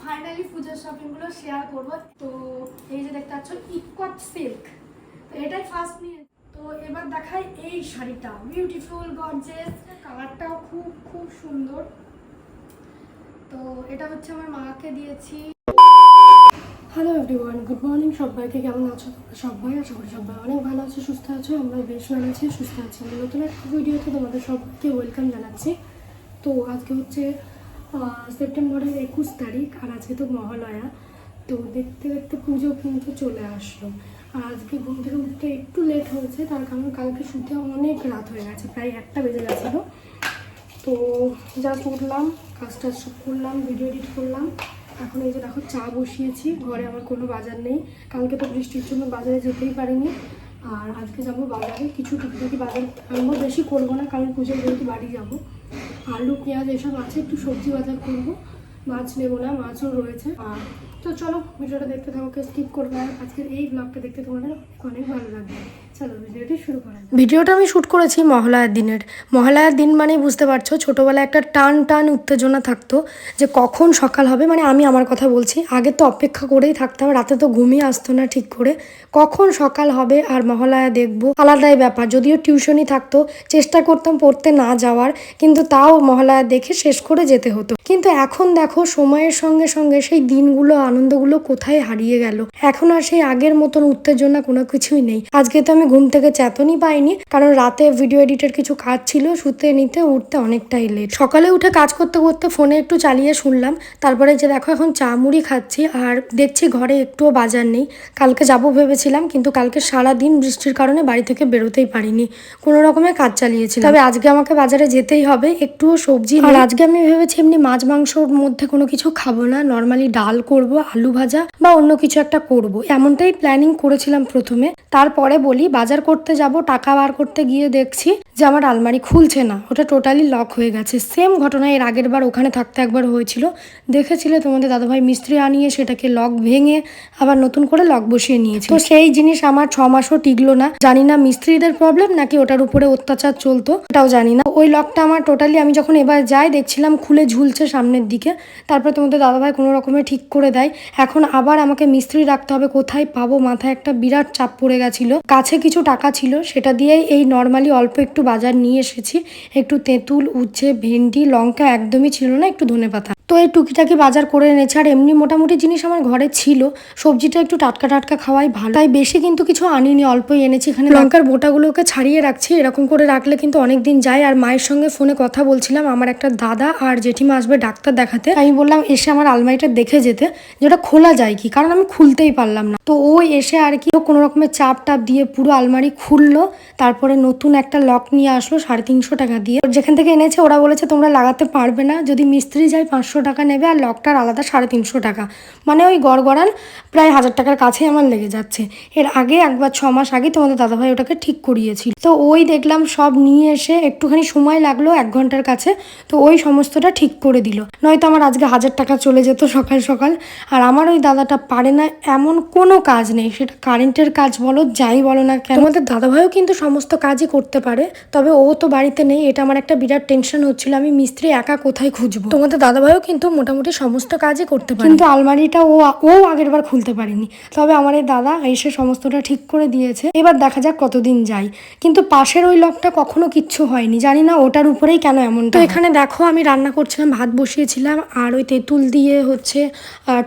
Finally পুজোর শপিংগুলো share করব। তো এই যে দেখতে পাচ্ছ, ইকট সিল্ক তো এটাই ফার্স্ট নিয়ে। তো এবার দেখাই এই শাড়িটা। বিউটিফুল গর্জেস কালারটাও খুব খুব সুন্দর। তো এটা হচ্ছে আমার মাকে দিয়েছি। হ্যালো এভরিওয়ান গুড মর্নিং সবাইকে। কেমন আছো সবাই? আশা করি সবাই অনেক ভালো আছো, সুস্থ আছো। আমরা বেশ ভালো আছি, সুস্থ আছি। আমি নতুন একটা ভিডিওতে তোমাদের সবাইকে ওয়েলকাম জানাচ্ছি। তো আজকে হচ্ছে সেপ্টেম্বরের একুশ তারিখ আর আজকে তো মহালয়া। তো দেখতে দেখতে পুজো কিন্তু চলে আসলো। আর আজকে ঘুম থেকে উঠতে একটু লেট হয়েছে, তার কারণ কালকে শুতে অনেক রাত হয়ে গেছে, প্রায় একটা বেজে গেছিল। তো যা করলাম কাজ টাজ সব করলাম ভিডিও এডিট করলাম। এখন এই যে দেখো, চা বসিয়েছি, ঘরে আমার কোনো বাজার নেই। কালকে তো বৃষ্টির জন্য বাজারে যেতেই পারিনি। আর আজকে যাব বাজারে, কিছু টুকিটাকি বাজার আনব, বেশি করব না, কারণ পুজোর যেহেতু বাড়ি যাব। আলু, পেঁয়াজ এসব আছে, একটু সবজি বাজার করব। মাছ নেব না, মাছও রয়েছে। আর তো চলো, ভিডিওটা দেখতে থাকো স্কিপ করবে আজকের এই ব্লগটা দেখতে তোমাদের অনেক ভালো লাগবে। ভিডিওটি আমি শ্যুট করেছি মহালয়ার দিনের। মহালয়ার দিন মানেই বুঝতে পারছ, ছোটোবেলায় একটা টান টান উত্তেজনা থাকতো যে কখন সকাল হবে। মানে আমি আমার কথা বলছি, আগে তো অপেক্ষা করেই থাকতাম, রাতে তো ঘুমিয়ে আসতো না ঠিক করে। কখন সকাল হবে আর মহালয়া দেখব, আলাদাই ব্যাপার। যদিও টিউশনই থাকতো, চেষ্টা করতাম পড়তে না যাওয়ার, কিন্তু তাও মহালয়া দেখে শেষ করে যেতে হতো। কিন্তু এখন দেখো, সময়ের সঙ্গে সঙ্গে সেই দিনগুলো, আনন্দগুলো কোথায় হারিয়ে গেল? এখন আর সেই আগের মতন উত্তেজনা কোনো কিছুই নেই। আজকে তো আমি ঘুম থেকে চেতনই পাইনি, কারণ রাতে ভিডিও এডিটের কিছু কাজ ছিল, শুতে নিতে, উঠতে অনেকটাই লেট সকালে উঠে কাজ করতে করতে ফোনে একটু চালিয়ে শুনলাম, তারপরে যে দেখো এখন চা মুড়ি খাচ্ছি, আর দেখছি ঘরে একটুও বাজার নেই। কালকে যাব ভেবেছিলাম, কিন্তু কালকে সারা দিন বৃষ্টির কারণে বাড়ি থেকে বেরোতেই পারিনি। কোনো রকমে কাজ চালিয়েছিলাম। তবে আজকে আমাকে বাজারে যেতেই হবে, একটুও সবজি আর আজকে আমি ভেবেছি এমনি মাছ মাংসর মধ্যে কোনো কিছু খাব না নর্মালি ডাল করব, আলু ভাজা বা অন্য কিছু একটা করব। এমনটাই প্ল্যানিং করেছিলাম প্রথমে। তারপরে বলি বাজার করতে যাব, টাকা বার করতে গিয়ে দেখছি যে আমার আলমারি খুলছে না। ওটা টোটালি লক হয়ে গেছে। সেম ঘটনা এর আগের বার ওখানে থাকতে একবার হয়েছিল। দেখেছিলে তোমাদের দাদাভাই মিস্ত্রি আনিয়ে সেটাকে লক ভেঙে আবার নতুন করে লক বসিয়ে নিয়েছে। তো সেই জিনিস আমার ছ মাসও টিকলো না। জানি না মিস্ত্রিদের প্রবলেম নাকি ওটার উপরে অত্যাচার চলতো, ওটাও জানি না। ওই লকটা আমার টোটালি আমি যখন এবার যাই দেখছিলাম খুলে ঝুলছে সামনের দিকে। তারপর তোমাদের দাদাভাই কোনো রকমে ঠিক করে দেয়। এখন আবার আমাকে মিস্ত্রি রাখতে হবে, কোথায় পাবো? মাথায় একটা বিরাট চাপ পড়ে গেছিল। কাছে কিছু টাকা ছিল, সেটা দিয়েই এই নর্মালি অল্প একটু বাজার নিয়ে এসেছি। একটু তেঁতুল, উচ্ছে, ভেন্ডি, লঙ্কা একদমই ছিল না, একটু ধনেপাতা। তো এই টুকিটাকি বাজার করে এনেছে। আর এমনি মোটামুটি জিনিস আমার ঘরে ছিল। সবজিটা একটু টাটকা টাটকা খাওয়াই ভালো। তাই বেশি কিন্তু কিছু আনিনি অল্পই এনেছি। এখানে লঙ্কার বোটাগুলোকে ছাড়িয়ে রাখছি। এরকম করে রাখলে কিন্তু অনেক দিন যায়। আর মায়ের সঙ্গে ফোনে কথা বলছিলাম আমার একটা দাদা আর জেঠিমা আসবে ডাক্তার দেখাতে। আমি বললাম এসে আমার আলমারিটা দেখে যেতে যেটা খোলা যায় কি? কারণ আমি খুলতেই পারলাম না। তো ও এসে আর কি কোনো রকমের চাপ টাপ দিয়ে পুরো আলমারি খুললো। তারপরে নতুন একটা লক নিয়ে আসলো সাড়ে তিনশো টাকা দিয়ে। যেখান থেকে এনেছে ওরা বলেছে তোমরা লাগাতে পারবে না। যদি মিস্ত্রি যায় পাঁচশো টাকা নেবে আর লকটার আলাদা সাড়ে তিনশো টাকা। মানে ওই গড়গড়ান প্রায় হাজার টাকার কাছেই আমার লেগে যাচ্ছে। এর আগে একবার ছ মাস আগে তোমাদের দাদাভাই ওটাকে ঠিক করিয়েছিল। তো ওই দেখলাম সব নিয়ে এসে একটুখানি সময় লাগল এক ঘণ্টার কাছে, তো ওই সমস্তটা ঠিক করে দিল। নয়তো আমার আজকে হাজার টাকা চলে যেত সকাল সকাল। আর আমার ওই দাদাটা পারে না এমন কোনো কাজ নেই। সেটা কারেন্টের কাজ বলো, যাই বলো না কেন। আমাদের দাদাভাইও কিন্তু সমস্ত কাজই করতে পারে, তবে ও তো বাড়িতে নেই। এটা আমার একটা বিরাট টেনশন হচ্ছিল। আমি মিস্ত্রি একা কোথায় খুঁজবো? তোমাদের দাদাভাইও কিন্তু মোটামুটি সমস্ত কাজই করতে পারে। কিন্তু আলমারিটা ও ও আগের বার খুলতে পারেনি। তবে আমার এই দাদা এসে সমস্তটা ঠিক করে দিয়েছে। এবার দেখা যাক কতদিন যাই কিন্তু পাশের ওই লকটা কখনো কিচ্ছু হয়নি। জানি না ওটার উপরেই কেন এমন তো এখানে দেখো আমি রান্না করছিলাম ভাত বসিয়েছিলাম আর ওই তেঁতুল দিয়ে হচ্ছে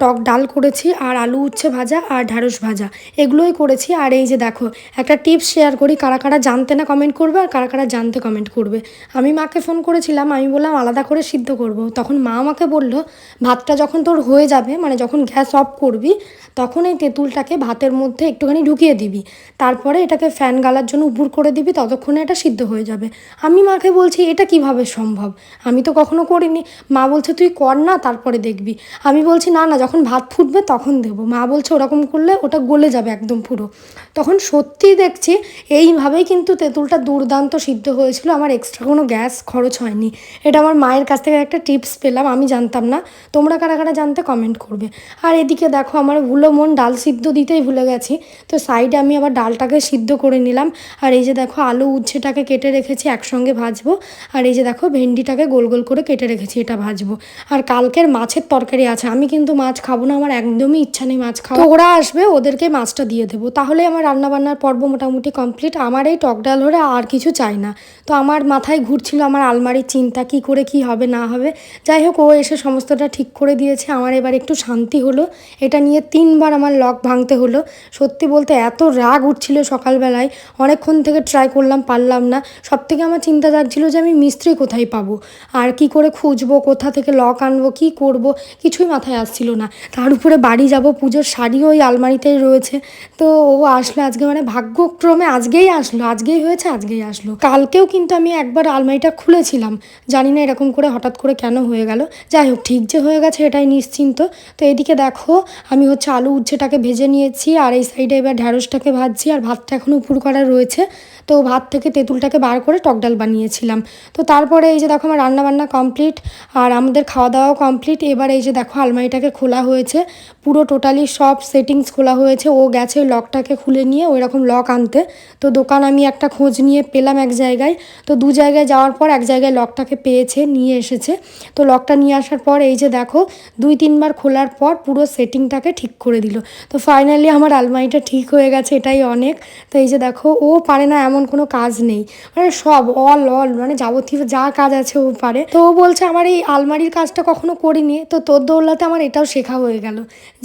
টক ডাল করেছি আর আলু উচ্ছে ভাজা আর ঢ্যাঁড়স ভাজা। এগুলোই করেছি আর এই যে দেখো একটা টিপস শেয়ার করি। কারা কারা জানতে না কমেন্ট করবে আর কারা কারা জানতে কমেন্ট করবে। আমি মাকে ফোন করেছিলাম আমি বললাম আলাদা করে সিদ্ধ করব। তখন মা আমাকে বলল, ভাতটা যখন তোর হয়ে যাবে মানে যখন গ্যাস অফ করবি, তখন এই তেঁতুলটাকে ভাতের মধ্যে একটুখানি ঢুকিয়ে দিবি। তারপরে এটাকে ফ্যান গালার জন্য উপর করে দিবি, ততক্ষণে এটা সিদ্ধ হয়ে যাবে। আমি মাকে বলছি, এটা কীভাবে সম্ভব? আমি তো কখনো করিনি। মা বলছে, তুই কর না, তারপরে দেখবি। আমি বলছি, না না, যখন ভাত ফুটবে, তখন দেবো। মা বলছে, ওরকম করলে ওটা গলে যাবে একদম পুরো। তখন সত্যি দেখছি, এইভাবেই কিন্তু তেঁতুলটা দুর্দান্ত সিদ্ধ হয়েছিল। আমার এক্সট্রা কোনো গ্যাস খরচ হয়নি। এটা আমার মায়ের কাছ থেকে একটা টিপস পেলাম। আমি জানতাম না। তোমরা কারা কারা জানতে কমেন্ট করবে। আর এদিকে দেখো আমার ভুলো মন ডাল সিদ্ধ দিতেই ভুলে গেছি। তো সাইডে আমি আবার ডালটাকে সিদ্ধ করে নিলাম। আর এই যে দেখো আলু উচ্ছেটাকে কেটে রেখেছি, একসঙ্গে ভাজবো। আর এই যে দেখো ভেন্ডিটাকে গোল গোল করে কেটে রেখেছি, এটা ভাজবো। আর কালকের মাছের তরকারি আছে, আমি কিন্তু মাছ খাব না, আমার একদমই ইচ্ছা নেই মাছ খাওয়া ওরা আসবে, ওদেরকে মাছটা দিয়ে দেবো। তাহলে আমার রান্নাবান্নার পর্ব মোটামুটি কমপ্লিট আমার এই টক ডাল হলে আর কিছু চাই না। তো আমার মাথায় ঘুরছিল আমার আলমারির চিন্তা, কি করে কি হবে, না হবে। যাই হোক, ও এসে সমস্তটা ঠিক করে দিয়েছে। আমার এবার একটু শান্তি হলো। এটা নিয়ে তিনবার আমার লক ভাঙতে হলো। সত্যি বলতে এত রাগ উঠছিল সকালবেলায়। অনেকক্ষণ থেকে ট্রাই করলাম, পারলাম না। সব থেকে আমার চিন্তা যাচ্ছিল যে আমি মিস্ত্রি কোথায় পাবো? আর কি করে খুঁজবো? কোথা থেকে লক আনব? কি করব? কিছুই মাথায় আসছিল না। তার উপরে বাড়ি যাব। পুজোর শাড়িও ওই আলমারিতেই রয়েছে। তো ও আসলো আজকে মানে ভাগ্যক্রমে আজকেই আসলো। আজকেই হয়েছে, আজকেই আসলো। কালকেও কিন্তু আমি একবার আলমারিটা খুলেছিলাম। জানি না এরকম করে হঠাৎ করে কেন হয়ে গেল। যাই হোক, ঠিক যে হয়ে গেছে এটাই নিশ্চিন্ত। তো এদিকে দেখো, আমি হচ্ছে আলু উচ্ছেটাকে ভেজে নিয়েছি, আর এই সাইডে এবার ঢ্যাঁড়সটাকে ভাজছি, আর ভাতটা এখনও উপুর করা রয়েছে। তো ভাত থেকে তেঁতুলটাকে বার করে টক ডাল বানিয়েছিলাম। তো তারপরে এই যে দেখো আমার রান্নাবান্না কমপ্লিট আর আমাদের খাওয়া দাওয়াও কমপ্লিট। এবার এই যে দেখো আলমারিটাকে খোলা হয়েছে। পুরো টোটালি সব সেটিংস খোলা হয়েছে। ও গেছে লকটাকে খুলে নিয়ে ওই রকম লক আনতে। তো দোকান আমি একটা খোঁজ নিয়ে পেলাম এক জায়গায়। তো দু জায়গায় যাওয়ার পর এক জায়গায় লকটাকে পেয়েছে, নিয়ে এসেছে। তো লকটা নিয়ে আসার পর এই যে দেখো দুই তিনবার খোলার পর পুরো সেটিংটাকে ঠিক করে দিল। তো ফাইনালি আমার আলমারিটা ঠিক হয়ে গেছে, এটাই অনেক। তো এই যে দেখো ও পারে না এমন কোনো কাজ নেই। মানে সব অল অল মানে যাবতীয় যা কাজ আছে ও পারে। তো ও বলছে, আমার এই আলমারির কাজটা কখনো করিনি। তো তোর দৌলাতে আমার এটাও শেখা হয়ে গেল।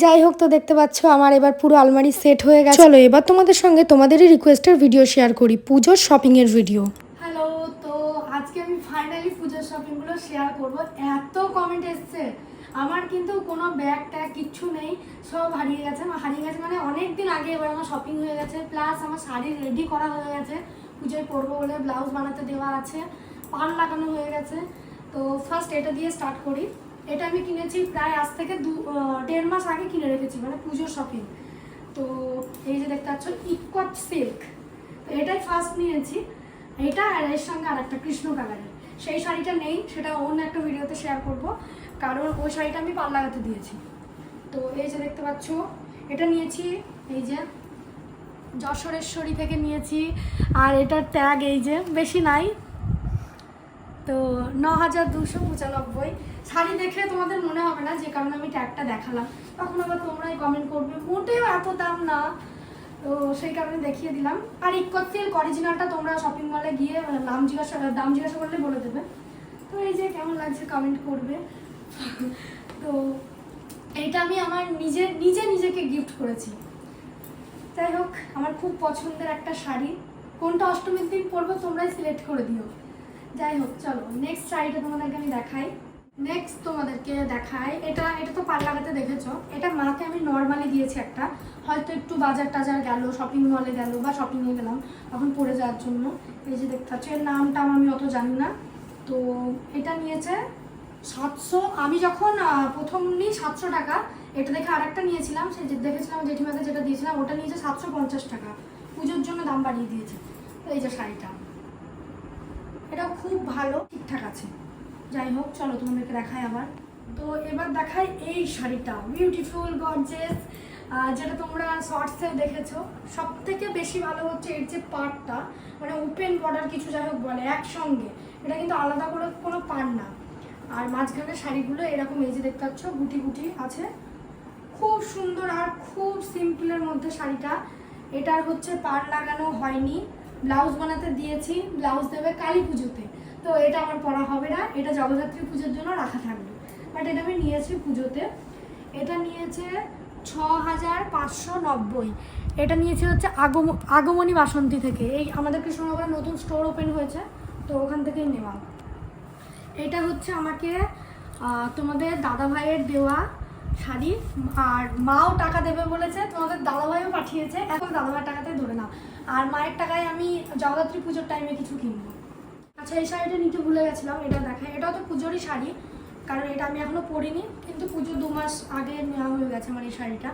যাই হোক, তো দেখতে পাচ্ছ, আমার এবার পুরো আলমারি সেট হয়ে গেছে। চলো এবার তোমাদের সঙ্গে তোমাদেরই রিকোয়েস্টের ভিডিও শেয়ার করি, পুজোর শপিংয়ের ভিডিও হ্যালো তো আজকে আমি ফাইনালি পুজোর শপিংগুলো শেয়ার এত কমেন্ট এসছে। আমার কিন্তু কোনো ব্যাগ ট্যাগ কিচ্ছু নেই, সব হারিয়ে গেছে। আমার হারিয়ে গেছে মানে অনেক দিন আগে এবার আমার শপিং হয়ে গেছে প্লাস আমার শাড়ি রেডি করা হয়ে গেছে। পুজোয় পরবো বলে ব্লাউজ বানাতে দেওয়া আছে, পান লাগানো হয়ে গেছে। তো ফার্স্ট এটা দিয়ে স্টার্ট করি। এটা আমি কিনেছি প্রায় আজ থেকে দু দেড় মাস আগে কিনে রেখেছি মানে পুজোর শপিং তো এই যে দেখতে পাচ্ছ ইকট সিল্ক তো এটাই ফার্স্ট নিয়েছি। এটা আর এর সঙ্গে আর একটা কৃষ্ণ কালারের সেই শাড়িটা নেই, সেটা অন্য একটা ভিডিওতে শেয়ার করব। কারণ ওই শাড়িটা আমি পাল লাগাতে দিয়েছি। তো এই যে দেখতে পাচ্ছ, এটা নিয়েছি, এই যে যশোরেশ্বরী থেকে নিয়েছি, আর এটার ট্যাগ এই যে, বেশি নাই। তো ন হাজার দুশো পঁচানব্বই। শাড়ি দেখে তোমাদের মনে হবে না, যে কারণে আমি ট্যাগটা দেখালাম। তখন আবার তোমরাই কমেন্ট করবে, মোটেও এত দাম না। তো সেই কারণে দেখিয়ে দিলাম। আর সিল্ক অরিজিনালটা তোমরা শপিং মলে গিয়ে, দাম জিজ্ঞাসা দাম জিজ্ঞাসা করলে বলে দেবে। তো এই যে কেমন লাগছে কমেন্ট করবে। তো এইটা আমি আমার নিজে নিজে নিজেকে গিফট করেছি। যাই হোক, আমার খুব পছন্দের একটা শাড়ি। কোনটা অষ্টমীর দিন পরবো তোমরাই সিলেক্ট করে দিও। যাই হোক, চলো নেক্সট শাড়িটা তোমাদেরকে আমি দেখাই। নেক্সট তোমাদেরকে দেখাই। এটা এটা তো পার লাগাতে দেখেছ। এটা মাকে আমি নর্মালি দিয়েছি একটা। হয়তো একটু বাজার টাজার গেল শপিং মলে গেল বা শপিংয়ে গেলাম তখন পরে যাওয়ার জন্য। এই যে দেখতে পাচ্ছ, এর নামটা আমি অত জানি না। তো এটা নিয়েছে সাতশো, আমি যখন প্রথম নিই সাতশো টাকা, এটা দেখে আরেকটা নিয়েছিলাম, সে দেখেছিলাম জেঠিমাকে যেটা দিয়েছিলাম, ওটা নিয়েছে সাতশো পঞ্চাশ টাকা। পুজোর জন্য দাম বাড়িয়ে দিয়েছে। তো এই যে শাড়িটা। এটা খুব ভালো, ঠিকঠাক আছে। যাই হোক, চলো তোমাদেরকে দেখাই আবার। তো এবার দেখাই এই শাড়িটা। বিউটিফুল গর্জেস যেটা তোমরা শর্টসে দেখেছ। সব থেকে বেশি ভালো হচ্ছে এর যে পার্টটা মানে ওপেন বর্ডার কিছু যাই হোক বলে, একসঙ্গে। এটা কিন্তু আলাদা করে কোনো পার না। আর মাঝখানে শাড়িগুলো এরকম এই যে দেখতে পাচ্ছ, গুটি গুটি আছে। খুব সুন্দর আর খুব সিম্পলের মধ্যে শাড়িটা। এটার হচ্ছে পার লাগানো হয়নি। ব্লাউজ বানাতে দিয়েছি, ব্লাউজ দেবে কালী পুজোতে। তো এটা আমার পরা হবে না, এটা জগদ্ধাত্রী পুজোর জন্য রাখা থাকবে। বাট এটা আমি নিয়েছি পুজোতে। এটা নিয়েছে ছ হাজার পাঁচশো নব্বই। এটা নিয়েছি হচ্ছে আগম, আগমনী বাসন্তী থেকে। এই আমাদের কৃষ্ণনগরে নতুন স্টোর ওপেন হয়েছে, তো ওখান থেকেই নেওয়া। এটা হচ্ছে আমাকে তোমাদের দাদা ভাইয়ের দেওয়া শাড়ি। আর মাও টাকা দেবে বলেছে, তোমাদের দাদা ভাইও পাঠিয়েছে। এখন দাদা ভাইয়ের টাকাতে ধরে নাও। আর মায়ের টাকায় আমি জগদ্ধাত্রী পুজোর টাইমে কিছু কিনবো। আচ্ছা এই শাড়িটা নিতে ভুলে গেছিলাম, এটা দেখায় এটাও তো পুজোরই শাড়ি, কারণ এটা আমি এখনও পরিনি। কিন্তু পুজো দু মাস আগে নেওয়া হয়ে গেছে আমার এই শাড়িটা।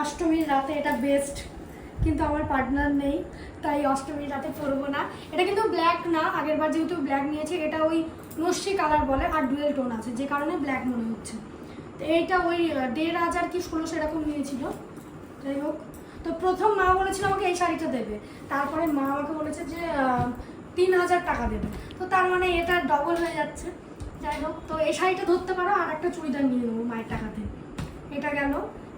অষ্টমীর রাতে এটা বেস্ট কিন্তু আমার পার্টনার নেই, তাই অষ্টমী রাতে পরবো না। এটা কিন্তু ব্ল্যাক না আগের বার যেহেতু ব্ল্যাক নিয়েছে, এটা ওই নস্যি কালার বলে আর ডুয়েল টোন আছে, যে কারণে ব্ল্যাক মনে হচ্ছে। তো এইটা ওই দেড় হাজার কি ষোলোশো এরকম নিয়েছিল। যাই হোক, তো প্রথম মা বলেছিল আমাকে এই শাড়িটা দেবে। তারপরে মা আমাকে বলেছে যে তিন হাজার টাকা দেবে। তো তার মানে এটা ডবল হয়ে যাচ্ছে। যাই হোক, তো এই শাড়িটা ধরতে পারো, আর একটা চুড়িদার নিয়ে নেব মায়ের টাকাতে। এটা গেল।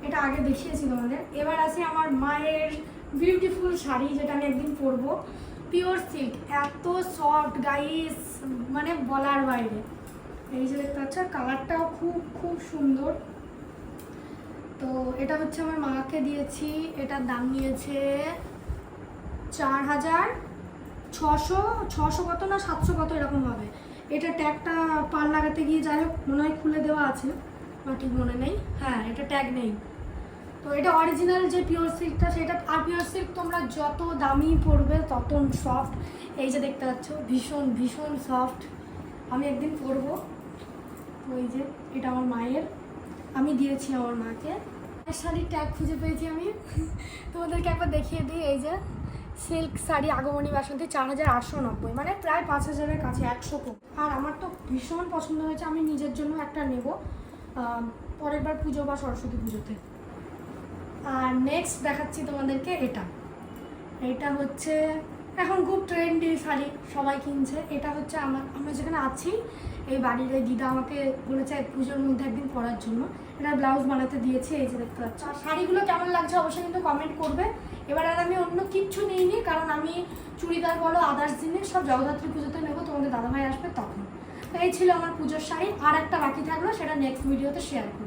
এটা আগে দেখিয়েছি তোমাদের। এবার আসি আমার মায়ের বিউটিফুল শাড়ি, যেটা আমি একদিন পরবো। পিওর সিল্ক এত সফট গাইস মানে বলার বাইরে। এই যে দেখতে পাচ্ছ কালারটাও খুব খুব সুন্দর। তো এটা হচ্ছে আমার মাকে দিয়েছি। এটার দাম নিয়েছে চার হাজার ছশো ছশো কত না সাতশো কত এরকম হবে। এটা ট্যাগটা পার লাগাতে গিয়ে যাই হোক, মনে হয় খুলে দেওয়া আছে আমার ঠিক মনে নেই। হ্যাঁ এটা ট্যাগ নেই। তো এটা অরিজিনাল যে পিওর সিল্কটা সেটা আর পিওর সিল্ক তোমরা যত দামি পড়বে তত সফট এই যে দেখতে পাচ্ছ, ভীষণ ভীষণ সফট আমি একদিন পরবো। ওই যে, এটা আমার মায়ের। আমি দিয়েছি আমার মাকে। শাড়ির ট্যাগ খুঁজে পেয়েছি আমি। তোমাদেরকে একবার দেখিয়ে দিই, এই যে সিল্ক শাড়ি আগমনী বাসন্তী চার হাজার আটশো নব্বই মানে প্রায় পাঁচ হাজারের কাছে, একশো কম। আর আমার তো ভীষণ পছন্দ হয়েছে, আমি নিজের জন্য একটা নেব পরের বার পুজো বা সরস্বতী পুজোতে। আর নেক্সট দেখাচ্ছি তোমাদেরকে এটা। এটা হচ্ছে, এখন খুব ট্রেন্ডি শাড়ি সবাই কিনছে। এটা হচ্ছে আমার আমরা যেখানে আছি, এই বাড়ির দিদা আমাকে বলেছে পুজোর মধ্যে একদিন পরার জন্য। এটা ব্লাউজ বানাতে দিয়েছে, এই যে দেখতে পাচ্ছ। আর শাড়িগুলো কেমন লাগছে অবশ্যই কিন্তু কমেন্ট করবে। এবার আর আমি অন্য কিচ্ছু নিইনি, কারণ আমি চুড়িদার বলো আদার্স জিনিস সব জগদ্ধাত্রী পুজোতে নেব, তোমাদের দাদাভাই আসবে তখন। তো এই ছিল আমার পুজোর শাড়ি। আর একটা বাকি থাকল, সেটা নেক্সট ভিডিওতে শেয়ার করব।